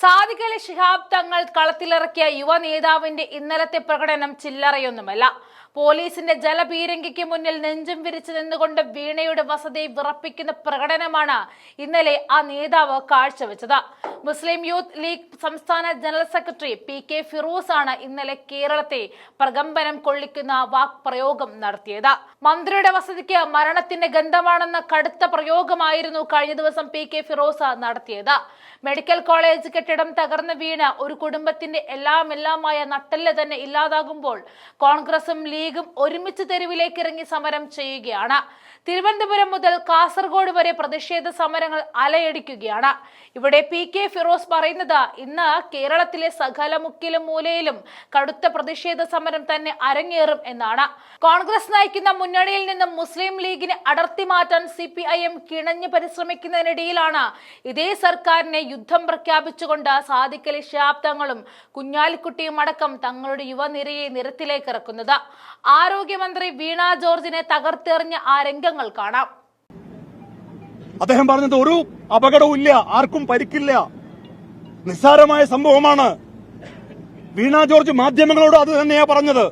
സാദിഖലി ശിഹാബ് തങ്ങൾ കളത്തിലിറക്കിയ യുവ നേതാവിന്റെ ഇന്നലത്തെ പ്രകടനം ചില്ലറയൊന്നുമല്ല. പോലീസിന്റെ ജലപീരങ്കിക്ക് മുന്നിൽ നെഞ്ചും വിരിച്ചു നിന്നുകൊണ്ട് വീണയുടെ വസതി വിറപ്പിക്കുന്ന പ്രകടനമാണ് ഇന്നലെ ആ നേതാവ് കാഴ്ചവെച്ചത്. മുസ്ലിം യൂത്ത് ലീഗ് സംസ്ഥാന general secretary P K Firoz ആണ് ഇന്നലെ കേരളത്തെ പ്രകമ്പനം കൊള്ളിക്കുന്ന വാക്പ്രയോഗം നടത്തിയത്. മന്ത്രിയുടെ വസതിക്ക് മരണത്തിന്റെ ഗന്ധമാണെന്ന കടുത്ത പ്രയോഗമായിരുന്നു കഴിഞ്ഞ ദിവസം പി കെ ഫിറോസ നടത്തിയത്. മെഡിക്കൽ കോളേജ് കെട്ടിടം തകർന്ന് വീണ് ഒരു കുടുംബത്തിന്റെ എല്ലാം എല്ലാമായ നട്ടൽ തന്നെ ഇല്ലാതാകുമ്പോൾ കോൺഗ്രസും ലീഗും ഒരുമിച്ച് തെരുവിലേക്ക് ഇറങ്ങി സമരം ചെയ്യുകയാണ്. തിരുവനന്തപുരം മുതൽ കാസർഗോഡ് വരെ പ്രതിഷേധ സമരങ്ങൾ അലയടിക്കുകയാണ്. ഇവിടെ പി കെ ഫിറോസ് പറയുന്നത് ഇന്ന് കേരളത്തിലെ സകല മുക്കിലും മൂലയിലും കടുത്ത പ്രതിഷേധ സമരം തന്നെ അരങ്ങേറും എന്നാണ്. കോൺഗ്രസ് നയിക്കുന്ന മുന്നണിയിൽ നിന്നും മുസ്ലിം ലീഗിനെ അടർത്തി മാറ്റാൻ സി പി ഐ എം കിണഞ്ഞു പരിശ്രമിക്കുന്നതിനിടയിലാണ് ഇതേ സർക്കാരിനെ യുദ്ധം പ്രഖ്യാപിച്ചുകൊണ്ട് സാദിഖലി ശാബ്ദങ്ങളും കുഞ്ഞാലിക്കുട്ടിയും അടക്കം തങ്ങളുടെ യുവനിരയെ നിരത്തിലേക്ക് ഇറക്കുന്നത് ആരോഗ്യമന്ത്രി വീണ ജോർജിനെ തകർത്തെറിഞ്ഞ ആ രംഗങ്ങൾ കാണാം. അദ്ദേഹം പറഞ്ഞത് ഒരു അപകടവും ഇല്ല ആർക്കും പരിക്കില്ല. നിസ്സാരമായ സംഭവമാണ്. വീണ ജോർജ് മാധ്യമങ്ങളോട് അത് തന്നെയാ പറഞ്ഞത്.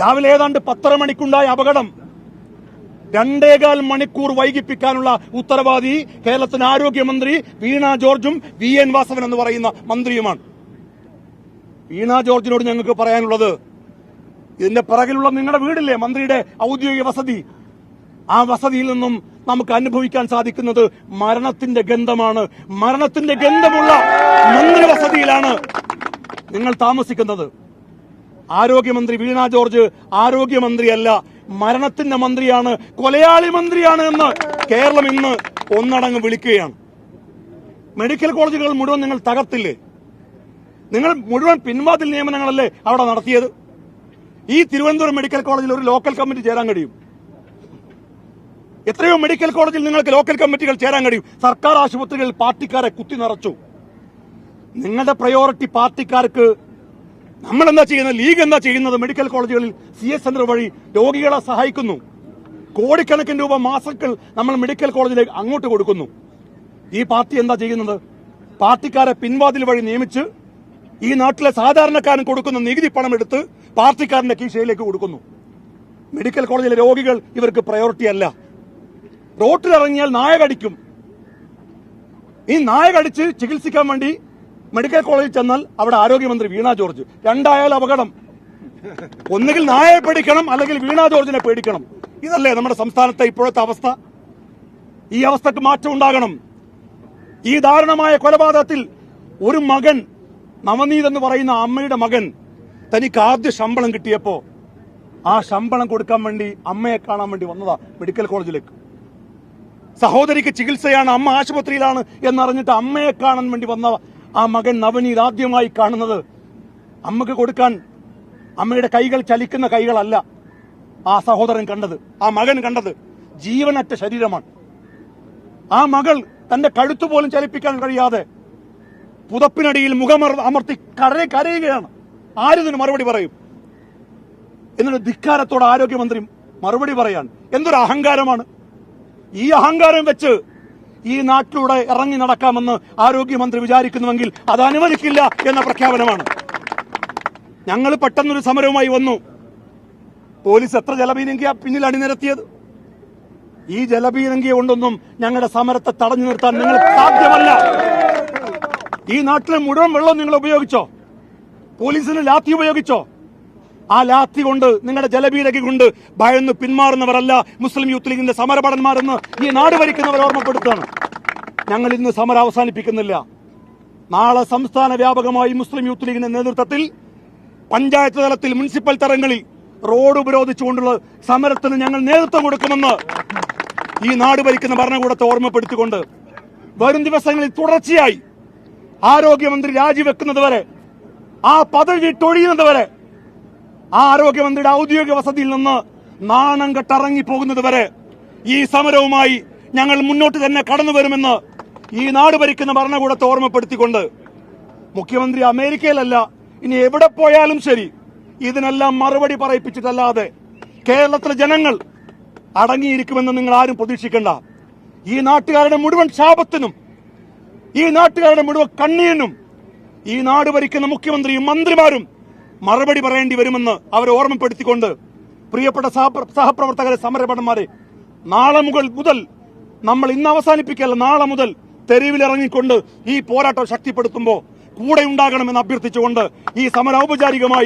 രാവിലെ ഏതാണ്ട് പത്തര മണിക്കുണ്ടായ അപകടം. രണ്ടേകാൽ മണിക്കൂർ വൈകിപ്പിക്കാനുള്ള ഉത്തരവാദി കേരളത്തിന് ആരോഗ്യമന്ത്രി വീണ ജോർജും വി എൻ വാസവൻ എന്ന് പറയുന്ന മന്ത്രിയുമാണ്. വീണ ജോർജിനോട് ഞങ്ങൾക്ക് പറയാനുള്ളത് ഇതിന്റെ പിറകിലുള്ള നിങ്ങളുടെ വീടില്ലേ മന്ത്രിയുടെ ഔദ്യോഗിക വസതി? ആ വസതിയിൽ നിന്നും നമുക്ക് അനുഭവിക്കാൻ സാധിക്കുന്നത് മരണത്തിന്റെ ഗന്ധമാണ്. മരണത്തിന്റെ ഗന്ധമുള്ള മന്ത്രി വസതിയിലാണ് നിങ്ങൾ താമസിക്കുന്നത്. ആരോഗ്യമന്ത്രി വീണ ജോർജ് ആരോഗ്യമന്ത്രിയല്ല മരണത്തിന്റെ മന്ത്രിയാണ് കൊലയാളി മന്ത്രിയാണ് എന്ന് കേരളം ഇന്ന് ഒന്നടങ്ങ് വിളിക്കുകയാണ്. മെഡിക്കൽ കോളേജുകൾ മുഴുവൻ നിങ്ങൾ തകർത്തില്ലേ? നിങ്ങൾ മുഴുവൻ പിൻവാതിൽ നിയമനങ്ങളല്ലേ അവിടെ നടത്തിയത്? ഈ തിരുവനന്തപുരം മെഡിക്കൽ കോളേജിൽ ഒരു ലോക്കൽ കമ്മിറ്റി ചേരാൻ കഴിയും? എത്രയോ മെഡിക്കൽ കോളേജിൽ നിങ്ങൾക്ക് ലോക്കൽ കമ്മിറ്റികൾ ചേരാൻ കഴിയും. സർക്കാർ ആശുപത്രികളിൽ പാർട്ടിക്കാരെ കുത്തി നിറച്ചു. നിങ്ങളുടെ പ്രയോറിറ്റി പാർട്ടിക്കാർക്ക് നമ്മൾ എന്താ ചെയ്യുന്നത്? ലീഗ് എന്താ ചെയ്യുന്നത്? മെഡിക്കൽ കോളേജുകളിൽ സി എസ് സെന്റർ വഴി രോഗികളെ സഹായിക്കുന്നു. കോടിക്കണക്കിന് രൂപ മാസങ്ങൾ നമ്മൾ മെഡിക്കൽ കോളേജിലേക്ക് അങ്ങോട്ട് കൊടുക്കുന്നു. ഈ പാർട്ടി എന്താ ചെയ്യുന്നത്? പാർട്ടിക്കാരെ പിൻവാതിൽ വഴി നിയമിച്ച് ഈ നാട്ടിലെ സാധാരണക്കാരൻ കൊടുക്കുന്ന നികുതി പണം എടുത്ത് പാർട്ടിക്കാരന്റെ കീശയിലേക്ക് കൊടുക്കുന്നു. മെഡിക്കൽ കോളേജിലെ രോഗികൾ ഇവർക്ക് പ്രയോറിറ്റി അല്ല. റോട്ടിലിറങ്ങിയാൽ നായ കടിക്കും ഈ നായ കടിച്ച് ചികിത്സിക്കാൻ വേണ്ടി മെഡിക്കൽ കോളേജിൽ ചെന്നാൽ അവിടെ ആരോഗ്യമന്ത്രി വീണ ജോർജ്. രണ്ടായാലും അപകടം. ഒന്നുകിൽ നായയെ പേടിക്കണം അല്ലെങ്കിൽ വീണ ജോർജിനെ പേടിക്കണം. ഇതല്ലേ നമ്മുടെ സംസ്ഥാനത്തെ ഇപ്പോഴത്തെ അവസ്ഥ? ഈ അവസ്ഥക്ക് മാറ്റം ഉണ്ടാകണം. ഈ ദാരുണമായ കൊലപാതകത്തിൽ ഒരു മകൻ നവനീത് എന്ന് പറയുന്ന അമ്മയുടെ മകൻ തനിക്ക് ആദ്യ ശമ്പളം കിട്ടിയപ്പോ ആ ശമ്പളം കൊടുക്കാൻ വേണ്ടി അമ്മയെ കാണാൻ വേണ്ടി വന്നതാ മെഡിക്കൽ കോളേജിലേക്ക്. സഹോദരിക്ക് ചികിത്സയാണ് അമ്മ ആശുപത്രിയിലാണ് എന്നറിഞ്ഞിട്ട് അമ്മയെ കാണാൻ വേണ്ടി വന്ന ആ മകൻ നവനീത് ആദ്യമായി കാണുന്നത് അമ്മയ്ക്ക് കൊടുക്കാൻ അമ്മയുടെ കൈകൾ ചലിക്കുന്ന കൈകളല്ല ആ സഹോദരൻ കണ്ടത് ആ മകൻ കണ്ടത്. ജീവനറ്റ ശരീരമാണ്. ആ മകൾ തന്റെ കഴുത്തു പോലും ചലിപ്പിക്കാൻ കഴിയാതെ പുതപ്പിനടിയിൽ മുഖമർ അമർത്തി കരയെ കരയുകയാണ്. ആരിതിന് മറുപടി പറയും? എന്നിട്ട് ധിക്കാരത്തോടെ ആരോഗ്യമന്ത്രി മറുപടി പറയാൻ. എന്തൊരു അഹങ്കാരമാണ്. ഈ അഹങ്കാരം വെച്ച് ഈ നാട്ടിലൂടെ ഇറങ്ങി നടക്കാമെന്ന് ആരോഗ്യമന്ത്രി വിചാരിക്കുന്നുവെങ്കിൽ അത് അനുവദിക്കില്ല എന്ന പ്രഖ്യാപനമാണ്. ഞങ്ങൾ പെട്ടെന്നൊരു സമരവുമായി വന്നു. പോലീസ് എത്ര ജലപീരങ്കിയ പിന്നിൽ അണിനിരത്തിയത്? ഈ ജലപീരങ്കിയെ കൊണ്ടൊന്നും ഞങ്ങളുടെ സമരത്തെ തടഞ്ഞു നിർത്താൻ നിങ്ങൾ സാധ്യമല്ല. ഈ നാട്ടിലെ മുഴുവൻ വെള്ളം നിങ്ങൾ ഉപയോഗിച്ചോ? പോലീസിന് ലാത്തി ഉപയോഗിച്ചോ? ആ ലാത്തി കൊണ്ട് നിങ്ങളുടെ ജലപീരകി കൊണ്ട് ഭയന്ന് പിന്മാറുന്നവരല്ല മുസ്ലിം യൂത്ത് ലീഗിന്റെ സമരഭടന്മാരെന്ന് ഈ നാട് ഭരിക്കുന്നവർ ഓർമ്മപ്പെടുത്തുകയാണ്. ഞങ്ങൾ ഇന്ന് സമരം അവസാനിപ്പിക്കുന്നില്ല. നാളെ സംസ്ഥാന വ്യാപകമായി മുസ്ലിം യൂത്ത് ലീഗിന്റെ നേതൃത്വത്തിൽ പഞ്ചായത്ത് തലത്തിൽ മുനിസിപ്പൽ തലങ്ങളിൽ റോഡ് ഉപരോധിച്ചുകൊണ്ടുള്ള സമരത്തിന് ഞങ്ങൾ നേതൃത്വം കൊടുക്കുമെന്ന് ഈ നാട് ഭരിക്കുന്ന ഭരണകൂടത്തെ ഓർമ്മപ്പെടുത്തിക്കൊണ്ട് വരും ദിവസങ്ങളിൽ തുടർച്ചയായി ആരോഗ്യമന്ത്രി രാജിവെക്കുന്നത് വരെ ആ പദവി വിട്ടൊഴിയുന്നതുവരെ ആ ആരോഗ്യമന്ത്രിയുടെ ഔദ്യോഗിക വസതിയിൽ നിന്ന് നാണം കെട്ടിറങ്ങി പോകുന്നത് വരെ ഈ സമരവുമായി ഞങ്ങൾ മുന്നോട്ട് തന്നെ കടന്നു വരുമെന്ന് ഈ നാട് ഭരിക്കുന്ന ഭരണകൂടത്തെ ഓർമ്മപ്പെടുത്തിക്കൊണ്ട് മുഖ്യമന്ത്രി അമേരിക്കയിലല്ല ഇനി എവിടെ പോയാലും ശരി ഇതിനെല്ലാം മറുപടി പറയിപ്പിച്ചിട്ടല്ലാതെ കേരളത്തിലെ ജനങ്ങൾ അടങ്ങിയിരിക്കുമെന്ന് നിങ്ങൾ ആരും പ്രതീക്ഷിക്കണ്ട. ഈ നാട്ടുകാരുടെ മുഴുവൻ ശാപത്തിനും ഈ നാട്ടുകാരുടെ മുഴുവൻ കണ്ണീരിനും ഈ നാട് ഭരിക്കുന്ന മുഖ്യമന്ത്രിയും മന്ത്രിമാരും മറുപടി പറയേണ്ടി വരുമെന്ന് അവരെ ഓർമ്മപ്പെടുത്തിക്കൊണ്ട് പ്രിയപ്പെട്ട സഹപ്ര- സഹപ്രവർത്തകരെ സമരഭടന്മാരെ നാളെ മുകൾ മുതൽ നമ്മൾ ഇന്ന് അവസാനിപ്പിക്കല്ല നാളെ മുതൽ തെരുവിലിറങ്ങിക്കൊണ്ട് ഈ പോരാട്ടം ശക്തിപ്പെടുത്തുമ്പോൾ കൂടെ ഉണ്ടാകണമെന്ന് അഭ്യർത്ഥിച്ചുകൊണ്ട് ഈ സമരം ഔപചാരികമായി